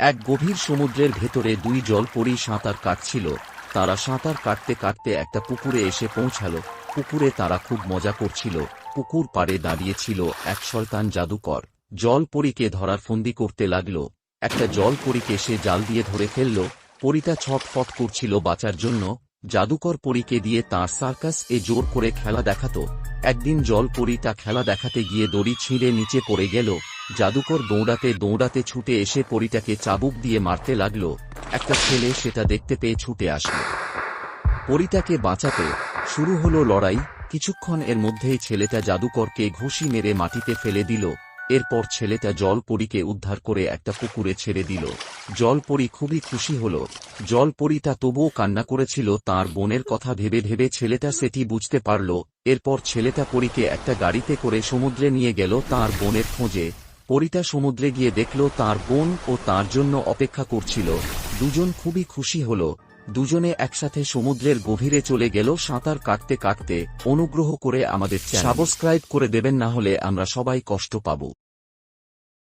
এক গভীর সমুদ্রের ভেতরে দুই জলপরী সাঁতার কাটছিল। তারা সাঁতার কাটতে কাটতে একটা পুকুরে এসে পৌঁছাল। পুকুরে তারা খুব মজা করছিল। পুকুর পাড়ে দাঁড়িয়েছিল এক শয়তান জাদুকর। জলপরীকে ধরার ফন্দি করতে লাগল। একটা জল জলপরীকে সে জাল দিয়ে ধরে ফেলল। পরীটা ছটফট করছিল বাঁচার জন্য। জাদুকর পরীকে দিয়ে তার সার্কাস এ জোর করে খেলা দেখাতো। একদিন জলপরীটা খেলা দেখাতে গিয়ে দড়ি ছিঁড়ে নিচে পড়ে গেল। জাদুকর দৌড়াতে দৌড়াতে ছুটে এসে পরীটাকে চাবুক দিয়ে মারতে লাগল। একটা ছেলে সেটা দেখতে পেয়ে ছুটে আসলো। পরীটাকে বাঁচাতে শুরু হলো লড়াই। কিছুক্ষণ এর মধ্যেই ছেলেটা জাদুকরকে ঘুষি মেরে মাটিতে ফেলে দিল। এরপর ছেলেটা জলপরীকে উদ্ধার করে একটা পুকুরে ছেড়ে দিল। জলপরী খুবই খুশি হল। জলপরীটা তবুও কান্না করেছিল, তার বোনের কথা ভেবে ভেবে ছেলেটা সেটি বুঝতে পারল। এরপর ছেলেটা পরীকে একটা গাড়িতে করে সমুদ্রে নিয়ে গেল তার বোনের খোঁজে। পরীটা সমুদ্রে গিয়ে দেখল তার বোন ও তার জন্য অপেক্ষা করছিল। দুজন খুবই খুশি হল। দুজনে একসাথে সমুদ্রের গভীরে চলে গেল সাঁতার কাটতে কাটতে। অনুগ্রহ করে আমাদের সাবস্ক্রাইব করে দেবেন না হলে আমরা সবাই কষ্ট পাব।